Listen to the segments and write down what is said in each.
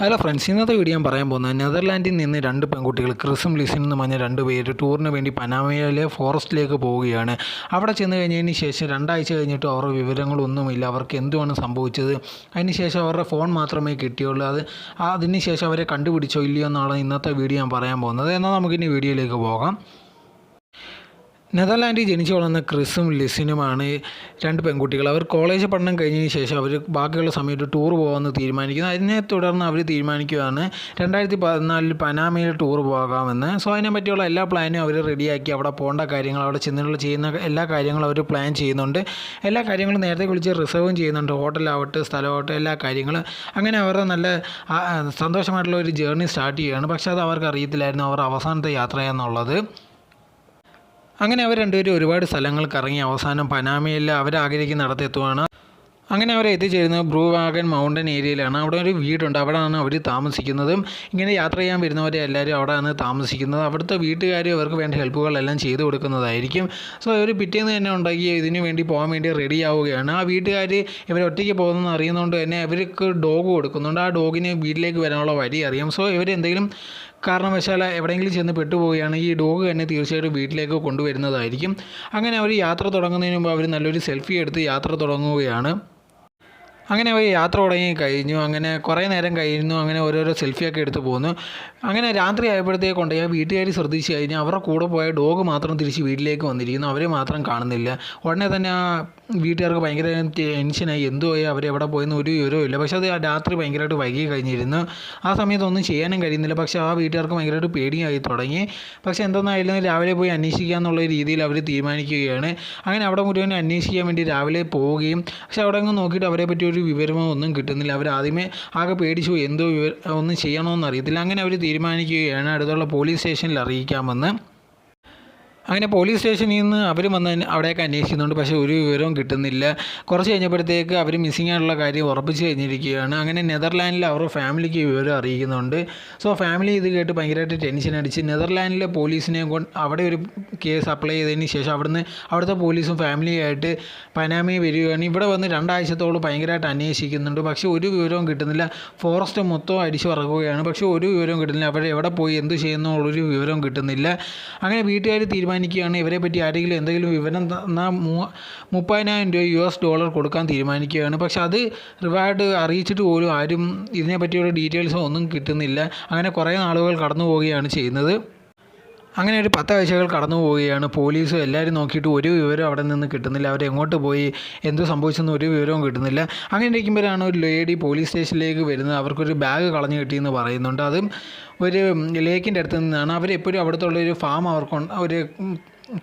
Hello friends ഇന്നത്തെ video ഞാൻ പറയാൻ പോകുന്നത് നെതർലാൻഡിൽ നിന്ന് രണ്ട് പെൺകുട്ടികൾ ക്രിസും ലിസിൻ എന്ന് പറഞ്ഞ രണ്ട് പേര് ടൂറിന് വേണ്ടി പനാമയിലെ ഫോറസ്റ്റിലേക്ക് പോവുകയാണ്. അവിടെ ചെന്ന് കഴിഞ്ഞതിന് ശേഷം രണ്ടാഴ്ച കഴിഞ്ഞിട്ട് അവരുടെ വിവരങ്ങളൊന്നുമില്ല. അവർക്ക് എന്തുമാണ് സംഭവിച്ചത്? അതിനുശേഷം അവരുടെ ഫോൺ മാത്രമേ കിട്ടിയുള്ളൂ. അത് അതിന് ശേഷം അവരെ കണ്ടുപിടിച്ചോ ഇല്ലയോ എന്നാണ് ഇന്നത്തെ വീഡിയോ ഞാൻ പറയാൻ പോകുന്നത്. എന്നാൽ നമുക്കിനി വീഡിയോയിലേക്ക് പോകാം. നെതർലാൻഡിൽ ജനിച്ചു വളർന്ന ക്രിസും ലിസിനുമാണ് രണ്ട് പെൺകുട്ടികൾ. അവർ കോളേജ് പഠനം കഴിഞ്ഞതിന് ശേഷം അവർ ബാക്കിയുള്ള സമയത്ത് ടൂർ പോകാമെന്ന് തീരുമാനിക്കുന്നു. അതിനെ തുടർന്ന് അവർ തീരുമാനിക്കുകയാണ് രണ്ടായിരത്തി പതിനാലിൽ പനാമയിൽ ടൂർ പോകാമെന്ന്. സോ അതിനെ പറ്റിയുള്ള എല്ലാ പ്ലാനും അവർ റെഡിയാക്കി. അവിടെ പോകേണ്ട കാര്യങ്ങൾ അവിടെ ചെന്നുള്ള ചെയ്യുന്ന എല്ലാ കാര്യങ്ങളും അവർ പ്ലാൻ ചെയ്യുന്നുണ്ട്. എല്ലാ കാര്യങ്ങളും നേരത്തെ വിളിച്ച് റിസർവും ചെയ്യുന്നുണ്ട്. ഹോട്ടലാവട്ടെ സ്ഥലമാവട്ടെ എല്ലാ കാര്യങ്ങളും. അങ്ങനെ അവരുടെ നല്ല സന്തോഷമായിട്ടുള്ള ഒരു ജേർണി സ്റ്റാർട്ട് ചെയ്യുകയാണ്. പക്ഷേ അത് അവർക്ക് അറിയത്തില്ലായിരുന്നു. അവർ അവസാനത്തെ യാത്രയെന്നുള്ളത് അങ്ങനെ അവർ രണ്ടുപേരും ഒരുപാട് സ്ഥലങ്ങൾ കറങ്ങി അവസാനം പനാമയിൽ അവർ ആഗ്രഹിക്കുന്നിടത്ത് എത്തുവാണ് അങ്ങനെ അവർ എത്തിച്ചേരുന്നത് ബ്രൂ വാഗൻ മൗണ്ടൻ ഏരിയയിലാണ്. അവിടെ ഒരു വീടുണ്ട്. അവിടെയാണ് അവർ താമസിക്കുന്നതും. ഇങ്ങനെ യാത്ര ചെയ്യാൻ വരുന്നവരെ എല്ലാവരും അവിടെയാണ് താമസിക്കുന്നത്. അവിടുത്തെ വീട്ടുകാർ അവർക്ക് വേണ്ട ഹെൽപ്പുകളെല്ലാം ചെയ്തു കൊടുക്കുന്നതായിരിക്കും. സോ അവർ പിറ്റേന്ന് തന്നെ ഉണ്ടാക്കി ഇതിന് വേണ്ടി പോകാൻ വേണ്ടി റെഡി ആവുകയാണ്. ആ വീട്ടുകാർ ഇവർ ഒറ്റയ്ക്ക് പോകുന്നതെന്ന് അറിയുന്നതുകൊണ്ട് തന്നെ അവർക്ക് ഡോഗ് കൊടുക്കുന്നുണ്ട്. ആ ഡോഗിന് വീട്ടിലേക്ക് വരാനുള്ള വഴി അറിയാം. സോ ഇവർ എന്തെങ്കിലും കാരണവശാൽ എവിടെയെങ്കിലും ചെന്ന് പെട്ടുപോവുകയാണ് ഈ ഡോഗ് തന്നെ തീർച്ചയായിട്ടും വീട്ടിലേക്ക് കൊണ്ടുവരുന്നതായിരിക്കും. അങ്ങനെ അവർ യാത്ര തുടങ്ങുന്നതിന് മുമ്പ് അവർ നല്ലൊരു സെൽഫി എടുത്ത് യാത്ര തുടങ്ങുകയാണ്. അങ്ങനെ അവർ യാത്ര തുടങ്ങി കഴിഞ്ഞു. അങ്ങനെ കുറേ നേരം കഴിഞ്ഞു. അങ്ങനെ ഓരോരോ സെൽഫിയൊക്കെ എടുത്ത് പോന്നു. അങ്ങനെ രാത്രി ആയപ്പോഴത്തേക്ക് കൊണ്ട് ഞാൻ വീട്ടുകാർ ശ്രദ്ധിച്ചു കഴിഞ്ഞാൽ അവരുടെ കൂടെ പോയ ഡോഗ് മാത്രം തിരിച്ച് വീട്ടിലേക്ക് വന്നിരിക്കുന്നു. അവരെ മാത്രം കാണുന്നില്ല. ഉടനെ തന്നെ ആ വീട്ടുകാർക്ക് ഭയങ്കര ടെൻഷനായി എന്തുപോയി അവരെവിടെ പോയെന്ന് ഒരു വിവരവും ഇല്ല. പക്ഷേ അത് രാത്രി ഭയങ്കരമായിട്ട് വൈകി കഴിഞ്ഞിരുന്നു. ആ സമയത്തൊന്നും ചെയ്യാനും കഴിയുന്നില്ല. പക്ഷേ ആ വീട്ടുകാർക്ക് ഭയങ്കരമായിട്ട് പേടിയായി തുടങ്ങി. പക്ഷേ എന്തെന്നായാലും രാവിലെ പോയി അന്വേഷിക്കുക എന്നുള്ള രീതിയിൽ അവർ തീരുമാനിക്കുകയാണ്. അങ്ങനെ അവിടെ മുഴുവൻ അന്വേഷിക്കാൻ വേണ്ടി രാവിലെ പോവുകയും പക്ഷേ അവിടെ അങ്ങ് നോക്കിയിട്ട് അവരെ പറ്റി ഒരു വിവരമോ ഒന്നും കിട്ടുന്നില്ല. അവർ ആദ്യമേ ആകെ പേടിച്ചു എന്തോ വിവരം ഒന്നും ചെയ്യണമെന്ന് അറിയത്തില്ല. അങ്ങനെ അവർ തീരുമാനിക്കുകയാണ്. അടുത്തുള്ള പോലീസ് സ്റ്റേഷനിൽ അറിയിക്കാമെന്ന്. അങ്ങനെ പോലീസ് സ്റ്റേഷനിൽ നിന്ന് അവർ വന്ന് അവിടെയൊക്കെ അന്വേഷിക്കുന്നുണ്ട്. പക്ഷേ ഒരു വിവരവും കിട്ടുന്നില്ല. കുറച്ച് കഴിഞ്ഞപ്പോഴത്തേക്ക് അവർ മിസ്സിംഗ് ആയിട്ടുള്ള കാര്യം ഉറപ്പിച്ച് കഴിഞ്ഞിരിക്കുകയാണ്. അങ്ങനെ നെതർലാൻഡിൽ അവരുടെ ഫാമിലിക്ക് വിവരം അറിയിക്കുന്നുണ്ട്. സോ ഫാമിലി ഇത് കേട്ട് ഭയങ്കരമായിട്ട് ടെൻഷൻ അടിച്ച് നെതർലാൻഡിലെ പോലീസിനെ കൊണ്ട് അവിടെ ഒരു കേസ് അപ്ലൈ ചെയ്തതിന് ശേഷം അവിടുന്ന് അവിടുത്തെ പോലീസും ഫാമിലിയായിട്ട് പനാമയിൽ വരികയാണ്. ഇവിടെ വന്ന് രണ്ടാഴ്ചത്തോളം ഭയങ്കരമായിട്ട് അന്വേഷിക്കുന്നുണ്ട്. പക്ഷേ ഒരു വിവരവും കിട്ടുന്നില്ല. ഫോറസ്റ്റ് മൊത്തം അടിച്ചു പറക്കുകയാണ്. പക്ഷേ ഒരു വിവരവും കിട്ടുന്നില്ല. അവർ എവിടെ പോയി എന്ത് ചെയ്യുന്നു എന്നുള്ളൊരു വിവരവും കിട്ടുന്നില്ല. അങ്ങനെ വീട്ടുകാർ തീരുമാനിക്കുകയാണ്. ഇവരെ പറ്റി ആരെങ്കിലും എന്തെങ്കിലും വിവരം തന്നാൽ മൂ മുപ്പതിനായിരം രൂപ യു എസ് ഡോളർ കൊടുക്കാൻ തീരുമാനിക്കുകയാണ്. പക്ഷേ അത് റിവാർഡ് അറിയിച്ചിട്ട് പോലും ആരും ഇതിനെപ്പറ്റിയുള്ള ഡീറ്റെയിൽസോ ഒന്നും കിട്ടുന്നില്ല. അങ്ങനെ കുറേ നാളുകൾ കടന്നു പോവുകയാണ് ചെയ്യുന്നത്. അങ്ങനെ ഒരു പത്ത് ആഴ്ചകൾ കടന്നു പോവുകയാണ്. പോലീസും എല്ലാവരും നോക്കിയിട്ട് ഒരു വിവരം അവിടെ നിന്ന് കിട്ടുന്നില്ല. അവർ എങ്ങോട്ട് പോയി? എന്ത് സംഭവിച്ചെന്ന് ഒരു വിവരവും കിട്ടുന്നില്ല. അങ്ങനെ ഇരിക്കുമ്പോഴാണ് ഒരു ലേഡി പോലീസ് സ്റ്റേഷനിലേക്ക് വരുന്നത്. അവർക്കൊരു ബാഗ് കളഞ്ഞു കിട്ടിയെന്ന് പറയുന്നുണ്ട്. അതും ഒരു ലേക്കിന്റെ അടുത്ത് നിന്നാണ്. അവരെപ്പോഴും അവിടുത്തെ ഒരു ഫാം അവർക്ക് ഒരു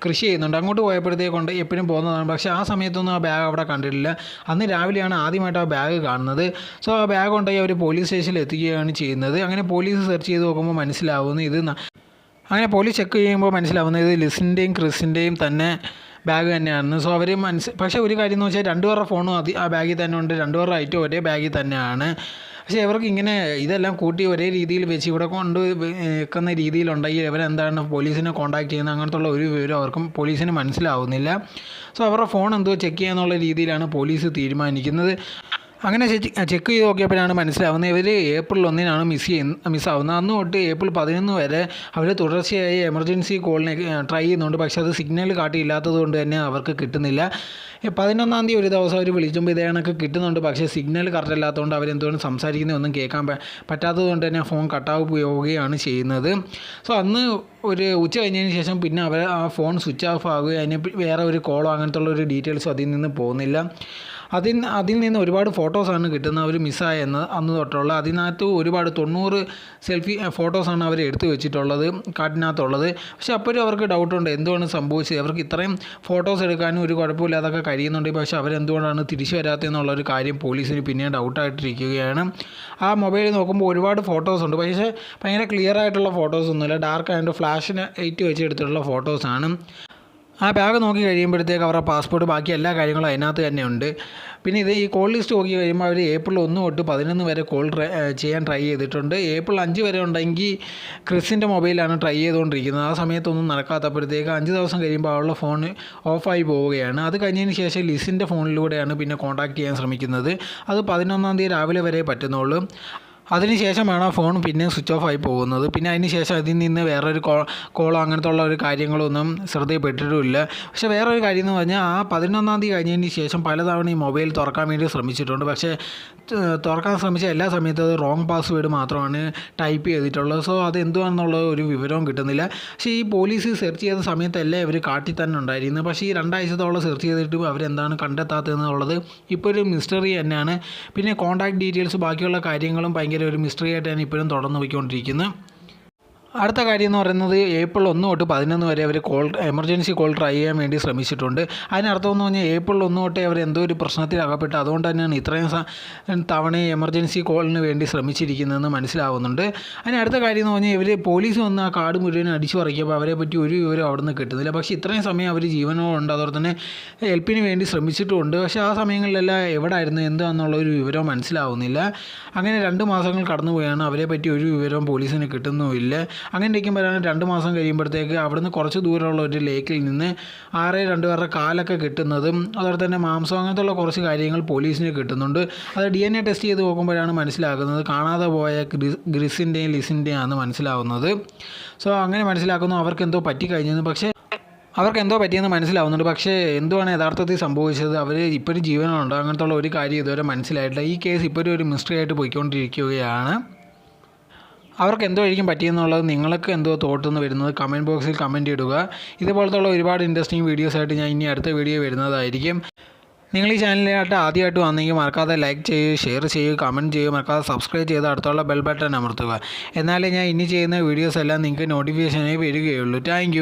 കൃഷി ചെയ്യുന്നുണ്ട്. അങ്ങോട്ട് പോയപ്പോഴത്തേക്കൊണ്ട് എപ്പോഴും പോകുന്നതാണ്. പക്ഷേ ആ സമയത്തൊന്നും ആ ബാഗ് അവിടെ കണ്ടിട്ടില്ല. അന്ന് രാവിലെയാണ് ആദ്യമായിട്ട് ആ ബാഗ് കാണുന്നത്. സോ ആ ബാഗ് കൊണ്ടുപോയി അവർ പോലീസ് സ്റ്റേഷനിൽ എത്തിക്കുകയാണ് ചെയ്യുന്നത്. അങ്ങനെ പോലീസ് സെർച്ച് ചെയ്ത് നോക്കുമ്പോൾ മനസ്സിലാവുന്നു ഇത് അങ്ങനെ പോലീസ് ചെക്ക് ചെയ്യുമ്പോൾ മനസ്സിലാവുന്നത് ലിസിന്റെയും ക്രിസിന്റെയും തന്നെ ബാഗ് തന്നെയാണ് സോ അവർ മനസ്സ് പക്ഷേ ഒരു കാര്യം എന്ന് വെച്ചാൽ രണ്ടുപേരുടെ ഫോണും അതി ആ ബാഗിൽ തന്നെ ഉണ്ട്. രണ്ടുപേരുടെ ഐറ്റം ഒരേ ബാഗിൽ തന്നെയാണ്. പക്ഷേ ഇവർക്ക് ഇങ്ങനെ ഇതെല്ലാം കൂട്ടി ഒരേ രീതിയിൽ വെച്ച് ഇവിടെ കൊണ്ട് വെക്കുന്ന രീതിയിലുണ്ടെങ്കിൽ ഇവരെന്താണ് പോലീസിനെ കോൺടാക്ട് ചെയ്യുന്നത്? അങ്ങനത്തുള്ള ഒരു വിവരം അവർക്കും പോലീസിന് മനസ്സിലാവുന്നില്ല. സോ അവരുടെ ഫോൺ എന്തോ ചെക്ക് ചെയ്യാന്നുള്ള രീതിയിലാണ് പോലീസ് തീരുമാനിക്കുന്നത്. അങ്ങനെ ചെക്ക് ചെയ്ത് നോക്കിയപ്പോഴാണ് മനസ്സിലാവുന്നത് ഇവർ ഏപ്രിൽ ഒന്നിനാണ് മിസ് ചെയ്യുന്ന മിസ്സാവുന്നത് അന്ന് തൊട്ട് ഏപ്രിൽ പതിനൊന്ന് വരെ അവർ തുടർച്ചയായി എമർജൻസി കോളിനെ ട്രൈ ചെയ്യുന്നുണ്ട്. പക്ഷേ അത് സിഗ്നൽ കാട്ടിയില്ലാത്തത് കൊണ്ട് തന്നെ അവർക്ക് കിട്ടുന്നില്ല. പതിനൊന്നാം തീയതി ഒരു ദിവസം അവർ വിളിച്ചുമ്പോൾ ഇതേ കണക്ക് കിട്ടുന്നുണ്ട്. പക്ഷേ സിഗ്നൽ കറക്റ്റ് അല്ലാത്തതുകൊണ്ട് അവരെന്തുകൊണ്ട് സംസാരിക്കുന്നതൊന്നും കേൾക്കാൻ പറ്റാത്തതുകൊണ്ട് പറ്റാത്തത് കൊണ്ട് തന്നെ ഫോൺ കട്ടാവ് പോവുകയാണ് ചെയ്യുന്നത്. സോ അന്ന് ഒരു ഉച്ച കഴിഞ്ഞതിന് ശേഷം പിന്നെ അവർ ആ ഫോൺ സ്വിച്ച് ഓഫ് ആകുകയും അതിന് വേറെ ഒരു കോളോ അങ്ങനത്തെ ഉള്ള ഒരു ഡീറ്റെയിൽസോ അതിൽ നിന്ന് പോകുന്നില്ല. അതിൽ അതിൽ നിന്ന് ഒരുപാട് ഫോട്ടോസാണ് കിട്ടുന്നത് അവർ മിസ്സായ എന്ന് അന്ന് തൊട്ടുള്ള. അതിനകത്ത് ഒരുപാട് തൊണ്ണൂറ് സെൽഫി ഫോട്ടോസാണ് അവർ എടുത്തു വെച്ചിട്ടുള്ളത് കാട്ടിനകത്തുള്ളത്. പക്ഷേ അപ്പോഴും അവർക്ക് ഡൗട്ടുണ്ട് എന്തുകൊണ്ട് സംഭവിച്ചത്? അവർക്ക് ഇത്രയും ഫോട്ടോസ് എടുക്കാനും ഒരു കുഴപ്പമില്ലാതൊക്കെ കഴിയുന്നുണ്ട്. പക്ഷേ അവരെന്തുകൊണ്ടാണ് തിരിച്ചു വരാത്തതെന്നുള്ളൊരു കാര്യം പോലീസിന് പിന്നെ ഡൗട്ടായിട്ടിരിക്കുകയാണ് ആ മൊബൈൽ നോക്കുമ്പോൾ ഒരുപാട് ഫോട്ടോസ് ഉണ്ട്. പക്ഷേ ഭയങ്കര ക്ലിയർ ആയിട്ടുള്ള ഫോട്ടോസ് ഒന്നുമില്ല. ഡാർക്ക് ആൻഡ് ഫ്ലാഷിന് എയ്റ്റ് വെച്ച് എടുത്തിട്ടുള്ള ഫോട്ടോസാണ് ആ ബാഗ് നോക്കി കഴിയുമ്പോഴത്തേക്ക് അവരുടെ പാസ്പോർട്ട് ബാക്കി എല്ലാ കാര്യങ്ങളും അതിനകത്ത് തന്നെ ഉണ്ട് പിന്നെ ഇത് ഈ കോൾ ലിസ്റ്റ് നോക്കി കഴിയുമ്പോൾ അവർ ഏപ്രിൽ ഒന്ന് തൊട്ട് പതിനൊന്ന് വരെ കോൾ ചെയ്യാൻ ട്രൈ ചെയ്തിട്ടുണ്ട്. ഏപ്രിൽ അഞ്ച് വരെ ഉണ്ടെങ്കിൽ ക്രിസിന്റെ മൊബൈലാണ് ട്രൈ ചെയ്തുകൊണ്ടിരിക്കുന്നത് ആ സമയത്തൊന്നും നടക്കാത്തപ്പോഴത്തേക്ക് അഞ്ച് ദിവസം കഴിയുമ്പോൾ അവളുടെ ഫോൺ ഓഫായി പോവുകയാണ്. അത് കഴിഞ്ഞതിന് ശേഷം ലിസിന്റെ ഫോണിലൂടെയാണ് പിന്നെ കോൺടാക്റ്റ് ചെയ്യാൻ ശ്രമിക്കുന്നത്. അത് പതിനൊന്നാം തീയതി രാവിലെ വരെ പറ്റുന്നുള്ളൂ. അതിനുശേഷമാണ് ആ ഫോൺ പിന്നെ സ്വിച്ച് ഓഫ് ആയി പോകുന്നത്. പിന്നെ അതിന് ശേഷം അതിൽ നിന്ന് വേറൊരു കോ കോളോ അങ്ങനത്തെ ഉള്ള ഒരു കാര്യങ്ങളൊന്നും ശ്രദ്ധയിൽപ്പെട്ടിട്ടുമില്ല. പക്ഷേ വേറൊരു കാര്യം എന്ന് പറഞ്ഞാൽ ആ പതിനൊന്നാം തീയതി കഴിഞ്ഞതിന് ശേഷം പലതവണ ഈ മൊബൈൽ തുറക്കാൻ വേണ്ടി ശ്രമിച്ചിട്ടുണ്ട്. പക്ഷേ തുറക്കാൻ ശ്രമിച്ച എല്ലാ സമയത്തും അത് റോങ് പാസ്വേഡ് മാത്രമാണ് ടൈപ്പ് ചെയ്തിട്ടുള്ളത്. സോ അത് എന്തുവാണെന്നുള്ള ഒരു വിവരവും കിട്ടുന്നില്ല. പക്ഷേ ഈ പോലീസ് സെർച്ച് ചെയ്ത സമയത്തല്ലേ ഇവർ കാട്ടി തന്നെ ഉണ്ടായിരുന്നത്. പക്ഷേ ഈ രണ്ടാഴ്ചത്തോളം സെർച്ച് ചെയ്തിട്ടും അവരെന്താണ് കണ്ടെത്താത്തതെന്നുള്ളത് ഇപ്പോൾ ഒരു മിസ്റ്ററി തന്നെയാണ്. പിന്നെ കോൺടാക്ട് ഡീറ്റെയിൽസ് ബാക്കിയുള്ള കാര്യങ്ങളും ഭയങ്കര ഒരു മിസ്റ്ററി ആയിട്ടാണ് ഇപ്പോഴും തുടർന്ന് പോയിക്കൊണ്ടിരിക്കുന്നത്. അടുത്ത കാര്യം എന്ന് പറയുന്നത് ഏപ്രിൽ ഒന്ന് തൊട്ട് പതിനൊന്ന് വരെ അവർ കോൾ എമർജൻസി കോൾ ട്രൈ ചെയ്യാൻ വേണ്ടി ശ്രമിച്ചിട്ടുണ്ട്. അതിനർത്ഥം എന്ന് പറഞ്ഞാൽ ഏപ്രിൽ ഒന്ന് തൊട്ടേ അവർ എന്തോ ഒരു പ്രശ്നത്തിൽ അകപ്പെട്ട് അതുകൊണ്ട് തന്നെയാണ് ഇത്രയും തവണ എമർജൻസി കോളിന് വേണ്ടി ശ്രമിച്ചിരിക്കുന്നതെന്ന് മനസ്സിലാവുന്നുണ്ട്. അതിന് അടുത്ത കാര്യം എന്ന് പറഞ്ഞാൽ ഇവർ പോലീസ് വന്ന് ആ കാർഡ് മുഴുവൻ അടിച്ചു പറിക്കുമ്പോൾ അവരെ പറ്റി ഒരു വിവരം അവിടെ നിന്ന് കിട്ടുന്നില്ല. പക്ഷേ ഇത്രയും സമയം അവർ ജീവനോടുണ്ട്. അതുപോലെ തന്നെ ഹെൽപ്പിന് വേണ്ടി ശ്രമിച്ചിട്ടുമുണ്ട് പക്ഷേ ആ സമയങ്ങളിലെല്ലാം എവിടെ ആയിരുന്നു എന്താണെന്നുള്ള ഒരു വിവരം മനസ്സിലാവുന്നില്ല. അങ്ങനെ രണ്ട് മാസങ്ങൾ കടന്നുപോയാണ്. അവരെ പറ്റി ഒരു വിവരം പോലീസിന് കിട്ടുന്നുമില്ല. അങ്ങനെ ഇരിക്കുമ്പോഴാണ് രണ്ട് മാസം കഴിയുമ്പോഴത്തേക്ക് അവിടുന്ന് കുറച്ച് ദൂരമുള്ള ഒരു ലേക്കിൽ നിന്ന് ആറ് രണ്ട് പേരുടെ കാലൊക്കെ കിട്ടുന്നതും അതുപോലെ തന്നെ മാംസം അങ്ങനത്തെ ഉള്ള കുറച്ച് കാര്യങ്ങൾ പോലീസിന് കിട്ടുന്നുണ്ട്. അത് ഡി എൻ എ ടെസ്റ്റ് ചെയ്ത് നോക്കുമ്പോഴാണ് മനസ്സിലാക്കുന്നത് കാണാതെ പോയ ഗ്രി- ഗ്രിസിന്റെയും ലിസിന്റെയും ആണ് മനസ്സിലാവുന്നത്. സോ അങ്ങനെ മനസ്സിലാക്കുന്നു. അവർക്ക് എന്തോ പറ്റിക്കഴിഞ്ഞെന്ന്. പക്ഷേ അവർക്ക് എന്തോ പറ്റിയെന്ന് മനസ്സിലാവുന്നുണ്ട്. പക്ഷേ എന്തുവാണ് യഥാർത്ഥത്തിൽ സംഭവിച്ചത്? അവർ ഇപ്പോഴും ജീവനുണ്ടോ അങ്ങനത്തെ ഉള്ള ഒരു കാര്യം ഇതുവരെ മനസ്സിലായിട്ടില്ല. ഈ കേസ് ഇപ്പോഴും ഒരു മിസ്റ്ററി ആയിട്ട് പോയിക്കൊണ്ടിരിക്കുകയാണ്. അവർക്ക് എന്തോ ആയിരിക്കും പറ്റിയെന്നുള്ളത് നിങ്ങൾക്ക് എന്തോ തോട്ടെന്ന് വരുന്നത് കമന്റ് ബോക്സിൽ കമന്റ് ഇടുക. ഇതുപോലത്തുള്ള ഒരുപാട് ഇൻട്രസ്റ്റിംഗ് വീഡിയോസ് ആയിട്ട് ഞാൻ ഇനി അടുത്ത വീഡിയോ വരുന്നതായിരിക്കും. നിങ്ങൾ ഈ ചാനലിലായിട്ട് ആദ്യമായിട്ട് വന്നെങ്കിൽ മറക്കാതെ ലൈക്ക് ചെയ്യുക ഷെയർ ചെയ്യുക കമന്റ് ചെയ്യുക മറക്കാതെ സബ്സ്ക്രൈബ് ചെയ്ത് അടുത്തുള്ള ബെൽ ബട്ടൺ അമർത്തുക. എന്നാലേ ഞാൻ ഇനി ചെയ്യുന്ന വീഡിയോസ് എല്ലാം നിങ്ങൾക്ക് നോട്ടിഫിക്കേഷനായി വരികയുള്ളൂ. താങ്ക്